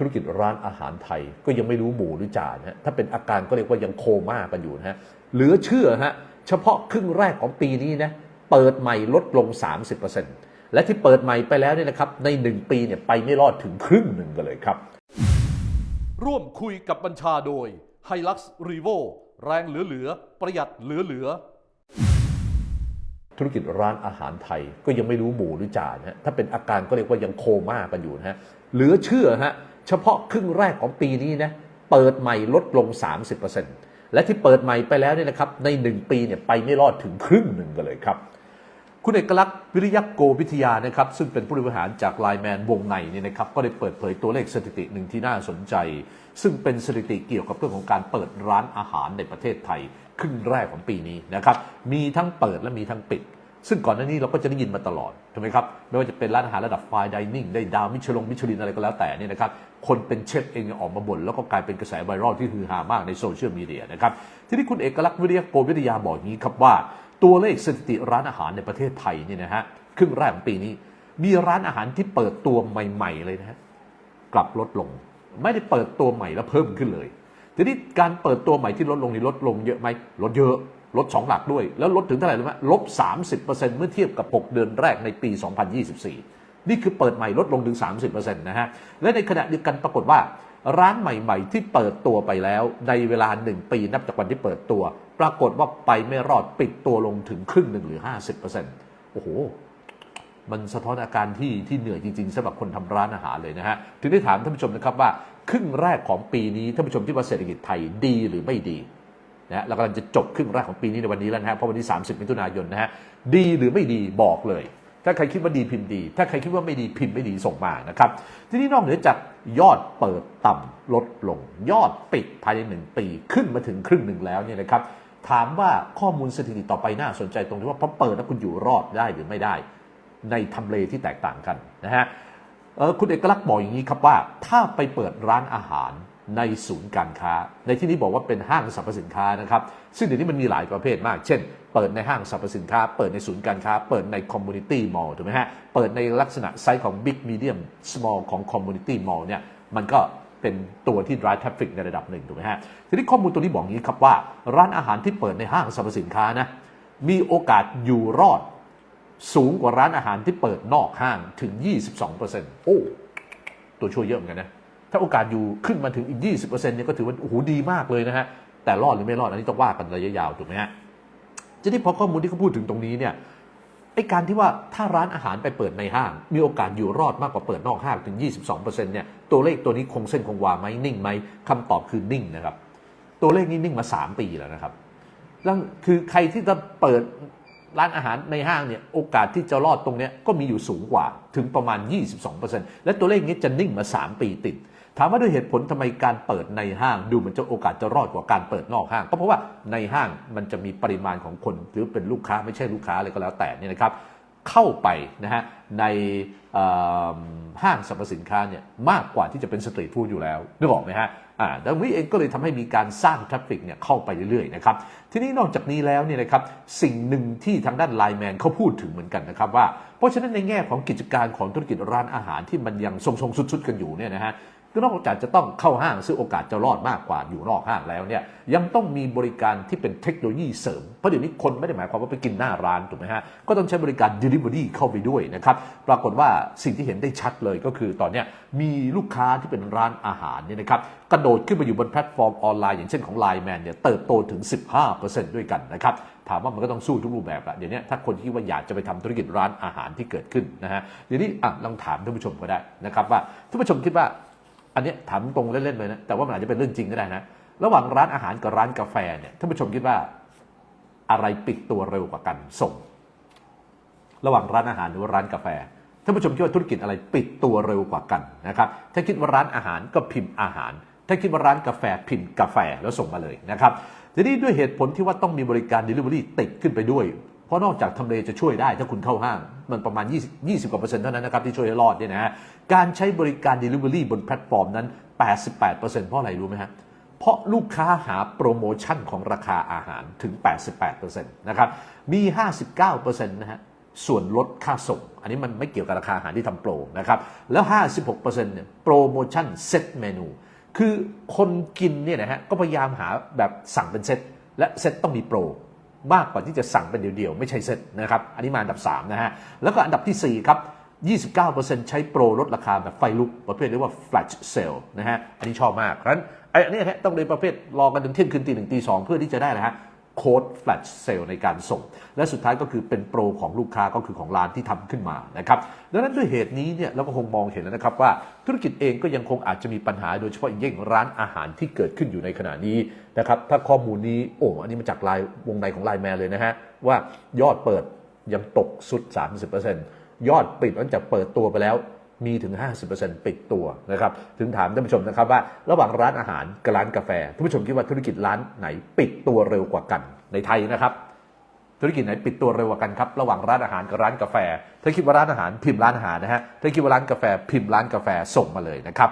ธุรกิจร้านอาหารไทย ก็ยังไม่รู้หมูหรือจ่านะฮะถ้าเป็นอาการก็เรียกว่ายังโคม่ากันอยู่นะฮะเหลือเชื่อฮะเฉพาะครึ่งแรกของปีนี้นะเปิดใหม่ลดลง 30%และที่เปิดใหม่ไปแล้วเนี่ยนะครับใน 1 ปีเนี่ยไปไม่รอดถึงครึ่งหนึ่งกันเลยครับ ร่วมคุยกับบัญชาโดย h i l u x r e v o แรงเหลือๆ ประหยัดเหลือๆ ธุรกิจร้านอาหารไทยก็ยังไม่รู้หมูหรือจ่านะฮะถ้าเป็นอาการก็เรียกว่ายังโคม่ากันอยู่นะฮะเหลือเชื่อฮะ เฉพาะครึ่งแรกของปีนี้นะเปิดใหม่ลดลง 30%และที่เปิดใหม่ไปแล้วเนี่ยนะครับใน 1 ปีเนี่ยไปไม่รอดถึงครึ่งหนึ่งกันเลยครับ คุณเอกลักษณ์วิริยโกวิทยานะครับซึ่งเป็นผู้บริหารจากไลแมนวงในเนี่ยนะครับก็ได้เปิดเผยตัวเลขสถิติหนึ่งที่น่าสนใจ ซึ่งเป็นสถิติเกี่ยวกับเรื่องของการเปิดร้านอาหารในประเทศไทย ครึ่งแรกของปีนี้นะครับมีทั้งเปิดและมีทั้งปิด ซึ่งก่อนหน้านี้เราก็จะได้ยินมาตลอดถูกไหมครับไม่ว่าจะเป็นร้านอาหารระดับไฟดิเนิ่งได้ดาวมิชลงมิชลินอะไรก็แล้วแต่นี่นะครับคนเป็นเชฟเองออกมาบ่นแล้วก็กลายเป็นกระแสไวรัลที่ฮือฮามากในโซเชียลมีเดียนะครับทีนี้คุณเอกลักษณ์วิริยะโกวิทยาบอกงี้ครับว่า ตัวเลขสถิติร้านอาหารในประเทศไทยเนี่ยนะฮะครึ่งแรกของปีนี้ มีร้านอาหารที่เปิดตัวใหม่ ๆ เลยนะฮะกลับลดลง ไม่ได้เปิดตัวใหม่แล้วเพิ่มขึ้นเลยทีนี้การเปิดตัวใหม่ที่ลดลงนี่ลดลงเยอะไหมลดเยอะ ลดสองหลักด้วย แล้วลดถึงเท่าไหร่รู้ไหมลบ 30%เมื่อเทียบกับ 6 เดือนแรกในปี 2024 นี่คือเปิดใหม่ลดลงถึง 30%นะฮะ และในขณะเดียวกันปรากฏว่า ร้านใหม่ ๆ ที่เปิดตัวไปแล้วในเวลา 1 ปีนับจากวันที่เปิดตัว ปรากฏว่าไปไม่รอดปิดตัวลงถึงครึ่งหนึ่งหรือ 50%โอ้โหมันสะท้อนอาการที่ที่เหนื่อยจริงๆสำหรับคนทำร้านอาหารเลยนะฮะ ถึงได้ถามท่านผู้ชมนะครับว่า ครึ่งแรกของปีนี้ท่านผู้ชมที่ว่าเศรษฐกิจไทยดีหรือไม่ดี นะเรากำลังจะจบครึ่งแรกของปีนี้ในวันนี้แล้วนะฮะเพราะวันที่ 30 มิถุนายนนะฮะดีหรือไม่ดีบอกเลย ถ้าใครคิดว่าดีพิมพ์ดี ถ้าใครคิดว่าไม่ดีพิมพ์ไม่ดีส่งมานะครับทีนี้นอกเหนือจากยอดเปิดต่ำลดลง ยอดปิดภายในหนึ่งปีขึ้นมาถึงครึ่งหนึ่งแล้วเนี่ยนะครับถามว่าข้อมูลสถิติต่อไปน่าสนใจตรงที่ว่าพอเปิดแล้วคุณอยู่รอดได้หรือไม่ได้ ในทำเลที่แตกต่างกันนะฮะคุณเอกลักษณ์บอกอย่างนี้ครับว่า ถ้าไปเปิดร้านอาหาร ในศูนย์การค้า ในที่นี้บอกว่าเป็นห้างสรรพสินค้านะครับซึ่งเดี๋ยวนี้มันมีหลายประเภทมาก เช่น เปิดในห้างสรรพสินค้า เปิดในศูนย์การค้า เปิดในคอมมูนิตี้มอลล์ถูกไหมฮะเปิดในลักษณะไซส์ของ Big Medium Small ของคอมมูนิตี้มอลล์เนี่ยมันก็เป็นตัวที่ drive traffic ในระดับหนึ่งถูกไหมฮะทีนี้ข้อมูลตัวนี้บอกอย่างนี้ครับว่า ร้านอาหารที่เปิดในห้างสรรพสินค้านะมีโอกาสอยู่รอดสูงกว่าร้านอาหารที่เปิดนอกห้างถึง 22%โอ้ ตัวช่วยเยอะเหมือนกันนะ ถ้าโอกาสอยู่ขึ้นมาถึงอีก 20%เนี่ยก็ถือว่าโอ้โหดีมากเลยนะฮะแต่รอดหรือไม่รอดอันนี้ต้องว่ากันระยะยาวถูกไหมฮะทีนี้พอข้อมูลที่เขาพูดถึงตรงนี้เนี่ยไอ้การที่ว่าถ้าร้านอาหารไปเปิดในห้าง มีโอกาสอยู่รอดมากกว่าเปิดนอกห้างถึง 22%เนี่ยตัวเลขตัวนี้คงเส้นคงวาไหมนิ่งไหมคำตอบคือนิ่งนะครับ ตัวเลขนี้นิ่งมา 3 ปีแล้วนะครับแล้วคือใครที่จะเปิดร้านอาหารในห้างเนี่ยโอกาสที่จะรอดตรงนี้ก็มีอยู่สูงกว่าถึงประมาณ 22%และตัวเลขนี้จะนิ่งมา 3 ปีติด ถามว่าด้วยเหตุผลทำไมการเปิดในห้างดูเหมือนจะโอกาสจะรอดกว่าการเปิดนอกห้าง ก็เพราะว่าในห้างมันจะมีปริมาณของคนหรือเป็นลูกค้าไม่ใช่ลูกค้าอะไรก็แล้วแต่นี่นะครับเข้าไปนะฮะในห้างสรรพสินค้าเนี่ยมากกว่าที่จะเป็นสตรีทฟู้ดอยู่แล้วนึกออกไหมฮะอ่าดังนี้เองก็เลยทำให้มีการสร้างทราฟฟิกเนี่ยเข้าไปเรื่อยๆนะครับทีนี้นอกจากนี้แล้วเนี่ยนะครับสิ่งหนึ่งที่ทางด้านไลแมนเขาพูดถึงเหมือนกันนะครับว่า เพราะฉะนั้นในแง่ของกิจการของธุรกิจร้านอาหารที่มันยังทรงๆสุดๆกันอยู่เนี่ยนะฮะ ก็นอกจากจะต้องเข้าห้างซึ่งโอกาสจะรอดมากกว่าอยู่นอกห้างแล้วเนี่ยยังต้องมีบริการที่เป็นเทคโนโลยีเสริม เพราะเดี๋ยวนี้คนไม่ได้หมายความว่าไปกินหน้าร้านถูกไหมฮะ ก็ต้องใช้บริการ Delivery เข้าไปด้วยนะครับ ปรากฏว่าสิ่งที่เห็นได้ชัดเลยก็คือตอนนี้มีลูกค้าที่เป็นร้านอาหารเนี่ยนะครับกระโดดขึ้นมาอยู่บนแพลตฟอร์มออนไลน์อย่างเช่นของ Line Man เนี่ยเติบโตถึง 15%ด้วยกันนะครับถามว่ามันก็ต้องสู้ทุกรูปแบบละเดี๋ยวนี้ถ้าคนที่ว่าอยากจะไปทำธุรกิจร้านอาหารที่เกิดขึ้นนะฮะเดี๋ยวนี้อะลองถามท่านผู้ชมก็ได้นะครับว่าท่านผู้ชมคิดว่า อันนี้ถามตรงเล่นๆเลยนะแต่ว่ามันอาจจะเป็นเรื่องจริงก็ได้นะระหว่างร้านอาหารกับร้านกาแฟเนี่ยท่านผู้ชมคิดว่าอะไรปิดตัวเร็วกว่ากันส่ง ระหว่างร้านอาหารหรือร้านกาแฟท่านผู้ชมคิดว่าธุรกิจอะไรปิดตัวเร็วกว่ากันนะครับถ้าคิดว่าร้านอาหารก็พิมพ์อาหาร ถ้าคิดว่าร้านกาแฟพิมพ์กาแฟแล้วส่งมาเลยนะครับทีนี้ด้วยเหตุผลที่ว่าต้องมีบริการ Delivery ติดขึ้นไปด้วย เพราะนอกจากทำเลจะช่วยได้ถ้าคุณเข้าห้าง มันประมาณ 20 20กว่าเปอร์เซ็นต์เท่านั้นนะครับที่ช่วยให้รอดเนี่ยนะฮะการใช้บริการ Delivery บนแพลตฟอร์มนั้น 88%เพราะอะไรรู้ไหมฮะเพราะลูกค้าหาโปรโมชั่นของราคาอาหารถึง 88%นะครับมี 59%นะฮะส่วนลดค่าส่ง อันนี้มันไม่เกี่ยวกับราคาอาหารที่ทำโปรนะครับ แล้ว 56%เนี่ยโปรโมชั่นเซตเมนู คือคนกินเนี่ยนะฮะก็พยายามหาแบบสั่งเป็นเซตและเซตต้องมีโปร มากกว่าที่จะสั่งเป็นเดี่ยวๆ ไม่ใช่เซตนะครับ อันนี้มาอันดับ 3 นะฮะ แล้วก็อันดับทีสี่ 4 ครับ 29%ใช้โปรลดราคาแบบไฟลุก ประเภทเรียกว่า flash sale นะฮะ อันนี้ชอบมากเพราะฉะนั้นไอ้นนี้ฮะต้องเลยประเภทรอกันถึงเที่ยงคืนตีหนึ่งตีสองเพื่อที่จะได้นะฮะ โค้ด flash sale ในการส่ง และสุดท้ายก็คือเป็นโปรของลูกค้าก็คือของร้านที่ทำขึ้นมานะครับดังนั้นด้วยเหตุนี้เนี่ยเราก็คงมองเห็นนะครับว่าธุรกิจเองก็ยังคงอาจจะมีปัญหาโดยเฉพาะอย่างยิ่งร้านอาหารที่เกิดขึ้นอยู่ในขณะนี้นะครับถ้าข้อมูลนี้โอ้อันนี้มาจากลายวงในของไลน์แมนเลยนะฮะว่ายอดเปิดยังตกสุด 30%ยอดปิดหลังจากเปิดตัวไปแล้ว มีถึง 50%ปิดตัวนะครับถึงถามท่านผู้ชมนะครับว่าระหว่างร้านอาหารกับร้านกาแฟท่านผู้ชมคิดว่าธุรกิจร้านไหนปิดตัวเร็วกว่ากันในไทยนะครับ ธุรกิจไหนปิดตัวเร็วกว่ากันครับระหว่างร้านอาหารกับร้านกาแฟ ถ้าคิดว่าร้านอาหารพิมพ์ร้านอาหารนะฮะถ้าคิดว่าร้านกาแฟพิมพ์ร้านกาแฟส่งมาเลยนะครับ